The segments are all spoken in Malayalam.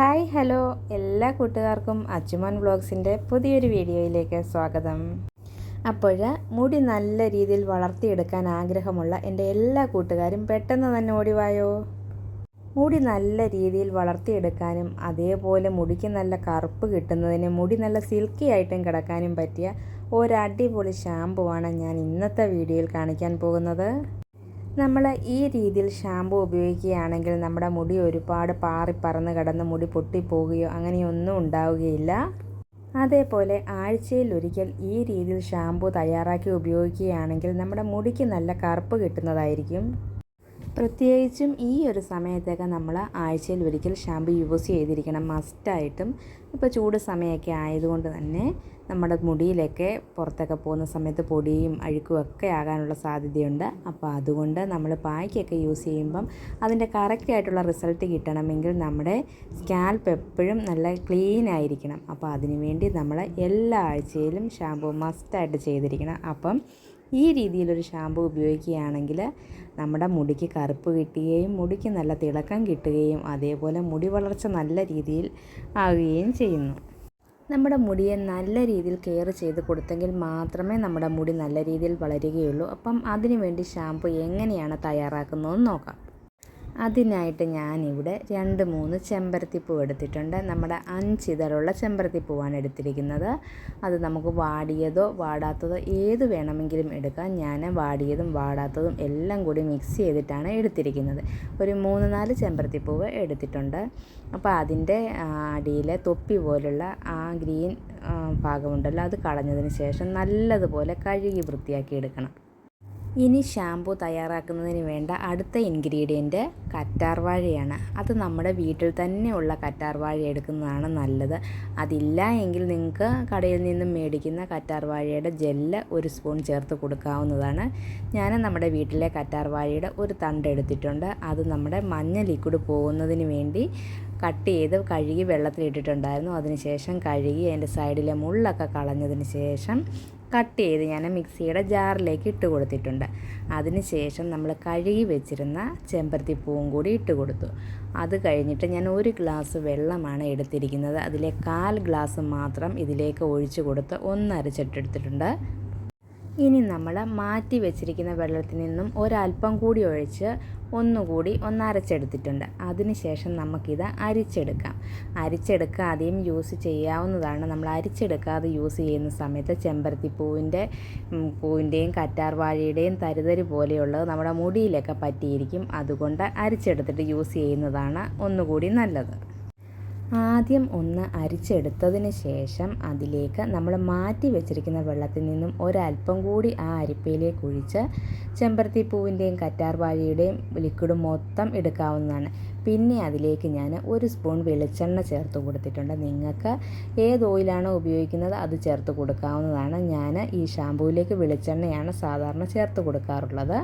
Hi hello. എല്ലാ കൂട്ടുകാർക്കും അച്ചുമോൻ വ്ളോഗ്സിന്റെ പുതിയൊരു വീഡിയോയിലേക്ക് സ്വാഗതം. അപ്പോൾ മുടി നല്ല രീതിയിൽ വളർത്തിയെടുക്കാൻ ആഗ്രഹമുള്ള എന്റെ എല്ലാ കൂട്ടുകാരും പെട്ടെന്ന് തന്നെ ഓടിവായോ മുടി നല്ല രീതിയിൽ വളർത്തിയെടുക്കാനും അതേപോലെ മുടിക്ക് നല്ല കറുപ്പ് കിട്ടുന്നതിന് മുടി നല്ല സിൽക്കി ആയിട്ടും കിടക്കാനും പറ്റിയ ഒരടിപൊളി ഷാമ്പുവാണ് ഞാൻ ഇന്നത്തെ വീഡിയോയിൽ കാണിക്കാൻ പോകുന്നത്. നമ്മൾ ഈ രീതിയിൽ ഷാമ്പു ഉപയോഗിക്കുകയാണെങ്കിൽ നമ്മുടെ മുടി ഒരുപാട് പാറി പറന്ന് കിടന്ന് മുടി പൊട്ടിപ്പോവുകയോ അങ്ങനെയൊന്നും ഉണ്ടാവുകയില്ല. അതേപോലെ ആഴ്ചയിൽ ഒരിക്കൽ ഈ രീതിയിൽ ഷാമ്പു തയ്യാറാക്കി ഉപയോഗിക്കുകയാണെങ്കിൽ നമ്മുടെ മുടിക്ക് നല്ല കറുപ്പ് കിട്ടുന്നതായിരിക്കും. പ്രത്യേകിച്ചും ഈ ഒരു സമയത്തൊക്കെ നമ്മൾ ആഴ്ചയിൽ ഒരിക്കൽ ഷാമ്പു യൂസ് ചെയ്തിരിക്കണം. മസ്റ്റായിട്ടും. ഇപ്പോൾ ചൂട് സമയമൊക്കെ ആയതുകൊണ്ട് തന്നെ നമ്മുടെ മുടിയിലൊക്കെ പുറത്തൊക്കെ പോകുന്ന സമയത്ത് പൊടിയും അഴുക്കും ഒക്കെ ആകാനുള്ള സാധ്യതയുണ്ട്. അപ്പോൾ അതുകൊണ്ട് നമ്മൾ പായ്ക്കൊക്കെ യൂസ് ചെയ്യുമ്പം അതിന്റെ കറക്റ്റ് ആയിട്ടുള്ള റിസൾട്ട് കിട്ടണമെങ്കിൽ നമ്മുടെ സ്കാൽപ്പ് എപ്പോഴും നല്ല ക്ലീൻ ആയിരിക്കണം. അപ്പോൾ അതിനുവേണ്ടി നമ്മൾ എല്ലാ ആഴ്ചയിലും ഷാമ്പു മസ്റ്റായിട്ട് ചെയ്തിരിക്കണം. അപ്പം ഈ രീതിയിലൊരു ഷാമ്പു ഉപയോഗിക്കുകയാണെങ്കിൽ നമ്മുടെ മുടിക്ക് കറുപ്പ് കിട്ടുകയും മുടിക്ക് നല്ല തിളക്കം കിട്ടുകയും അതേപോലെ മുടി വളർച്ച നല്ല രീതിയിൽ ആകുകയും ചെയ്യുന്നു. നമ്മുടെ മുടിയെ നല്ല രീതിയിൽ കെയർ ചെയ്ത് കൊടുത്തെങ്കിൽ മാത്രമേ നമ്മുടെ മുടി നല്ല രീതിയിൽ വളരുകയുള്ളൂ. അപ്പം അതിനുവേണ്ടി ഷാമ്പു എങ്ങനെയാണ് തയ്യാറാക്കുന്നതെന്ന് നോക്കാം. അതിനായിട്ട് ഞാനിവിടെ രണ്ട് മൂന്ന് ചെമ്പരത്തിപ്പൂ എടുത്തിട്ടുണ്ട്. നമ്മുടെ അഞ്ചിതളുള്ള ചെമ്പരത്തിപ്പൂവാണ് എടുത്തിരിക്കുന്നത്. അത് നമുക്ക് വാടിയതോ വാടാത്തതോ ഏത് വേണമെങ്കിലും എടുക്കാം. ഞാൻ വാടിയതും വാടാത്തതും എല്ലാം കൂടി മിക്സ് ചെയ്തിട്ടാണ് എടുത്തിരിക്കുന്നത്. ഒരു മൂന്ന് നാല് ചെമ്പരത്തിപ്പൂവ് എടുത്തിട്ടുണ്ട്. അപ്പോൾ അതിന്റെ അടിയിലെ തൊപ്പി പോലുള്ള ആ ഗ്രീൻ ഭാഗമുണ്ടല്ലോ അത് കളഞ്ഞതിന് ശേഷം നല്ലതുപോലെ കഴുകി വൃത്തിയാക്കി എടുക്കണം. ഇനി ഷാമ്പു തയ്യാറാക്കുന്നതിന് വേണ്ട അടുത്ത ഇൻഗ്രീഡിയന്റ് കറ്റാർവാഴയാണ് അത് നമ്മുടെ വീട്ടിൽ തന്നെ തന്നെയുള്ള കറ്റാർവാഴ എടുക്കുന്നതാണ് നല്ലത്. അതില്ല എങ്കിൽ നിങ്ങൾക്ക് കടയിൽ നിന്നും മേടിക്കുന്ന കറ്റാർവാഴയുടെ ജെല്ല് ഒരു സ്പൂൺ ചേർത്ത് കൊടുക്കാവുന്നതാണ്. ഞാൻ നമ്മുടെ വീട്ടിലെ കറ്റാർവാഴയുടെ ഒരു തണ്ട് എടുത്തിട്ടുണ്ട്. അത് നമ്മുടെ മഞ്ഞ ലിക്വിഡ് പോകുന്നതിന് വേണ്ടി കട്ട് ചെയ്ത് കഴുകി വെള്ളത്തിലിട്ടിട്ടുണ്ടായിരുന്നു. അതിനുശേഷം കഴുകി അതിന്റെ സൈഡിലെ മുള്ളൊക്കെ കളഞ്ഞതിന് ശേഷം കട്ട് ചെയ്ത് ഞാൻ മിക്സിയുടെ ജാറിലേക്ക് ഇട്ട് കൊടുത്തിട്ടുണ്ട്. അതിനുശേഷം നമ്മൾ കഴുകി വെച്ചിരുന്ന ചെമ്പരത്തി പൂവും കൂടി ഇട്ട് കൊടുത്തു. അത് കഴിഞ്ഞിട്ട് ഞാൻ ഒരു ഗ്ലാസ് വെള്ളമാണ് എടുത്തിരിക്കുന്നത്. അതിലെ കാൽ ഗ്ലാസ് മാത്രം ഇതിലേക്ക് ഒഴിച്ചു കൊടുത്ത് ഒന്ന് അരച്ചിട്ടെടുത്തിട്ടുണ്ട്. ഇനി നമ്മൾ മാറ്റി വെച്ചിരിക്കുന്ന വെള്ളത്തിൽ നിന്നും ഒരല്പം കൂടി ഒഴിച്ച് ഒന്നുകൂടി ഒന്ന് അരച്ചെടുത്തിട്ടുണ്ട്. അതിനുശേഷം നമുക്കിത് അരിച്ചെടുക്കാം. അരിച്ചെടുക്കാതെയും യൂസ് ചെയ്യാവുന്നതാണ്. നമ്മൾ അരിച്ചെടുക്കാതെ യൂസ് ചെയ്യുന്ന സമയത്ത് ചെമ്പരത്തി പൂവിന്റെ പൂവിന്റെയും കറ്റാർവാഴയുടെയും തരിതരി പോലെയുള്ളത് നമ്മുടെ മുടിയിലൊക്കെ പറ്റിയിരിക്കും. അതുകൊണ്ട് അരിച്ചെടുത്തിട്ട് യൂസ് ചെയ്യുന്നതാണ് ഒന്നുകൂടി നല്ലത്. ആദ്യം ഒന്ന് അരിച്ചെടുത്തതിന് ശേഷം അതിലേക്ക് നമ്മൾ മാറ്റി വെച്ചിരിക്കുന്ന വെള്ളത്തിൽ നിന്നും ഒരല്പം കൂടി ആ അരിപ്പയിലേക്ക് ഒഴിച്ച് ചെമ്പരത്തി പൂവിന്റെയും കറ്റാർവാഴയുടെയും ലിക്വിഡ് മൊത്തം എടുക്കാവുന്നതാണ്. പിന്നെ അതിലേക്ക് ഞാൻ ഒരു സ്പൂൺ വെളിച്ചെണ്ണ ചേർത്ത് കൊടുത്തിട്ടുണ്ട്. നിങ്ങൾക്ക് ഏത് ഓയിലാണോ ഉപയോഗിക്കുന്നത് അത് ചേർത്ത് കൊടുക്കാവുന്നതാണ്. ഞാൻ ഈ ഷാമ്പൂവിലേക്ക് വെളിച്ചെണ്ണയാണ് സാധാരണ ചേർത്ത് കൊടുക്കാറുള്ളത്.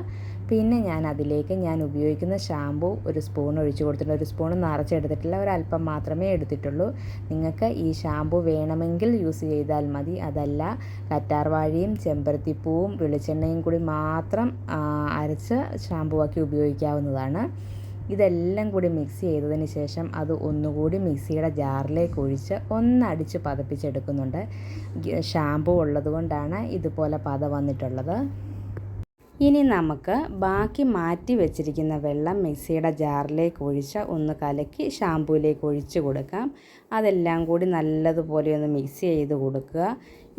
പിന്നെ ഞാൻ അതിലേക്ക് ഞാൻ ഉപയോഗിക്കുന്ന ഷാമ്പൂ ഒരു സ്പൂൺ ഒഴിച്ചു കൊടുത്തിട്ടുണ്ട്. ഒരു സ്പൂൺ നിറച്ചെടുത്തിട്ടില്ല ഒരല്പം മാത്രമേ എടുത്തിട്ടുള്ളൂ. നിങ്ങൾക്ക് ഈ ഷാമ്പൂ വേണമെങ്കിൽ യൂസ് ചെയ്താൽ മതി. അതല്ല കറ്റാർവാഴിയും ചെമ്പരത്തിപ്പൂവും വെളിച്ചെണ്ണയും കൂടി മാത്രം അരച്ച് ഷാമ്പുവാക്കി ഉപയോഗിക്കാവുന്നതാണ്. ഇതെല്ലാം കൂടി മിക്സ് ചെയ്തതിന് ശേഷം അത് ഒന്നുകൂടി മിക്സിയുടെ ജാറിലേക്ക് ഒഴിച്ച് ഒന്നടിച്ച് പതപ്പിച്ചെടുക്കുന്നുണ്ട്. ഷാമ്പൂ ഉള്ളതുകൊണ്ടാണ് ഇതുപോലെ പത വന്നിട്ടുള്ളത്. ഇനി നമുക്ക് ബാക്കി മാറ്റി വെച്ചിരിക്കുന്ന വെള്ളം മിക്സിയുടെ ജാറിലേക്ക് ഒഴിച്ച് ഒന്ന് കലക്കി ഷാമ്പൂയിലേക്ക് ഒഴിച്ച് കൊടുക്കാം. അതെല്ലാം കൂടി നല്ലതുപോലെ ഒന്ന് മിക്സ് ചെയ്ത് കൊടുക്കുക.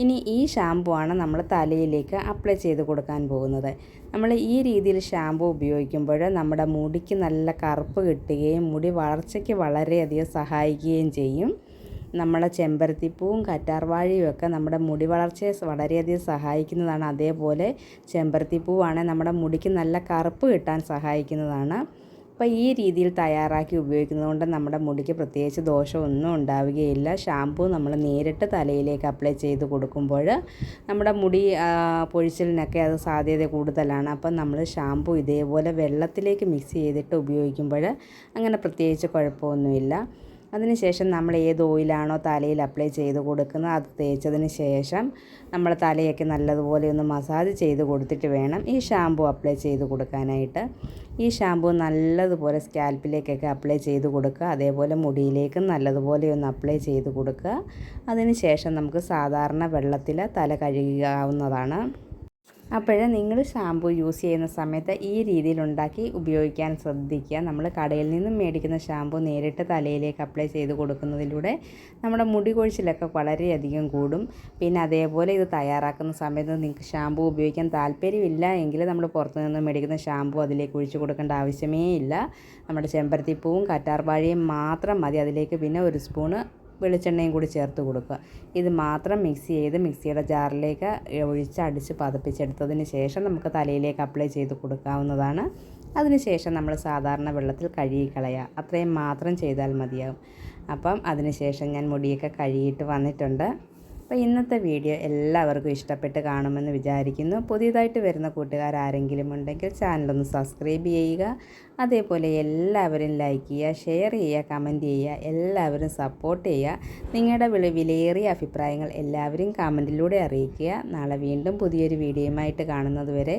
ഇനി ഈ ഷാമ്പു ആണ് നമ്മൾ തലയിലേക്ക് അപ്ലൈ ചെയ്ത് കൊടുക്കാൻ പോകുന്നത്. നമ്മൾ ഈ രീതിയിൽ ഷാമ്പു ഉപയോഗിക്കുമ്പോൾ നമ്മുടെ മുടിക്ക് നല്ല കറുപ്പ് കിട്ടുകയും മുടി വളർച്ചയ്ക്ക് വളരെയധികം സഹായിക്കുകയും ചെയ്യും. നമ്മളെ ചെമ്പരത്തിപ്പൂവും കറ്റാർവാഴയും ഒക്കെ നമ്മുടെ മുടി വളർച്ചയെ വളരെയധികം സഹായിക്കുന്നതാണ്. അതേപോലെ ചെമ്പരത്തിപ്പൂവാണ് നമ്മുടെ മുടിക്ക് നല്ല കറുപ്പ് കിട്ടാൻ സഹായിക്കുന്നതാണ്. അപ്പോൾ ഈ രീതിയിൽ തയ്യാറാക്കി ഉപയോഗിക്കുന്നതുകൊണ്ട് നമ്മുടെ മുടിക്ക് പ്രത്യേകിച്ച് ദോഷമൊന്നും ഉണ്ടാവുകയില്ല. ഷാമ്പൂ നമ്മൾ നേരിട്ട് തലയിലേക്ക് അപ്ലൈ ചെയ്ത് കൊടുക്കുമ്പോൾ നമ്മുടെ മുടി പൊഴിച്ചിലിനൊക്കെ അത് സാധ്യത കൂടുതലാണ്. അപ്പം നമ്മൾ ഷാമ്പൂ ഇതേപോലെ വെള്ളത്തിലേക്ക് മിക്സ് ചെയ്തിട്ട് ഉപയോഗിക്കുമ്പോൾ അങ്ങനെ പ്രത്യേകിച്ച് കുഴപ്പമൊന്നുമില്ല. അതിനുശേഷം നമ്മൾ ഏത് ഓയിലാണോ തലയിൽ അപ്ലൈ ചെയ്ത് കൊടുക്കുന്നത് അത് തേച്ചതിന് ശേഷം നമ്മൾ തലയൊക്കെ നല്ലതുപോലെ ഒന്ന് മസാജ് ചെയ്ത് കൊടുത്തിട്ട് വേണം ഈ ഷാമ്പു അപ്ലൈ ചെയ്ത് കൊടുക്കാനായിട്ട്. ഈ ഷാമ്പു നല്ലതുപോലെ സ്കാൽപ്പിലേക്കൊക്കെ അപ്ലൈ ചെയ്ത് കൊടുക്കുക. അതേപോലെ മുടിയിലേക്കും നല്ലതുപോലെ ഒന്ന് അപ്ലൈ ചെയ്ത് കൊടുക്കുക. അതിനുശേഷം നമുക്ക് സാധാരണ വെള്ളത്തിൽ തല കഴുകാവുന്നതാണ്. അപ്പോൾ നിങ്ങൾ ഷാമ്പു യൂസ് ചെയ്യുന്ന സമയത്ത് ഈ രീതിയിൽ ഉണ്ടാക്കി ഉപയോഗിക്കാൻ ശ്രദ്ധിക്കുക. നമ്മൾ കടയിൽ നിന്നും മേടിക്കുന്ന ഷാമ്പു നേരിട്ട് തലയിലേക്ക് അപ്ലൈ ചെയ്ത് കൊടുക്കുന്നതിലൂടെ നമ്മുടെ മുടി കൊഴിച്ചിലൊക്കെ വളരെയധികം കൂടും. പിന്നെ അതേപോലെ ഇത് തയ്യാറാക്കുന്ന സമയത്ത് നിങ്ങൾക്ക് ഷാമ്പു ഉപയോഗിക്കാൻ താല്പര്യമില്ല എങ്കിൽ നമ്മൾ പുറത്തു നിന്ന് മേടിക്കുന്ന ഷാമ്പു അതിലേക്ക് ഒഴിച്ചു കൊടുക്കേണ്ട ആവശ്യമേ ഇല്ല. നമ്മുടെ ചെമ്പരത്തിപ്പൂവും കറ്റാർവാഴയും മാത്രം മതി. അതിലേക്ക് പിന്നെ ഒരു സ്പൂണ് വെളിച്ചെണ്ണയും കൂടി ചേർത്ത് കൊടുക്കുക. ഇത് മാത്രം മിക്സ് ചെയ്ത് മിക്സിയുടെ ജാറിലേക്ക് ഒഴിച്ച് അടിച്ച് പതപ്പിച്ചെടുത്തതിന് ശേഷം നമുക്ക് തലയിലേക്ക് അപ്ലൈ ചെയ്ത് കൊടുക്കാവുന്നതാണ്. അതിനുശേഷം നമ്മൾ സാധാരണ വെള്ളത്തിൽ കഴുകി കളയുക. അത്രയും മാത്രം ചെയ്താൽ മതിയാകും അപ്പം അതിനുശേഷം ഞാൻ മുടിയൊക്കെ കഴുകിയിട്ട് വന്നിട്ടുണ്ട്. അപ്പോൾ ഇന്നത്തെ വീഡിയോ എല്ലാവർക്കും ഇഷ്ടപ്പെട്ട് കാണുമെന്ന് വിചാരിക്കുന്നു. പുതിയതായിട്ട് വരുന്ന കൂട്ടുകാർ ആരെങ്കിലും ഉണ്ടെങ്കിൽ ചാനലൊന്ന് സബ്സ്ക്രൈബ് ചെയ്യുക. അതേപോലെ എല്ലാവരും ലൈക്ക് ചെയ്യുക ഷെയർ ചെയ്യുക കമന്റ് ചെയ്യുക എല്ലാവരും സപ്പോർട്ട് ചെയ്യുക. നിങ്ങളുടെ വില വിലയേറിയ അഭിപ്രായങ്ങൾ എല്ലാവരും കമന്റിലൂടെ അറിയിക്കുക. നാളെ വീണ്ടും പുതിയൊരു വീഡിയോയുമായിട്ട് കാണുന്നത് വരെ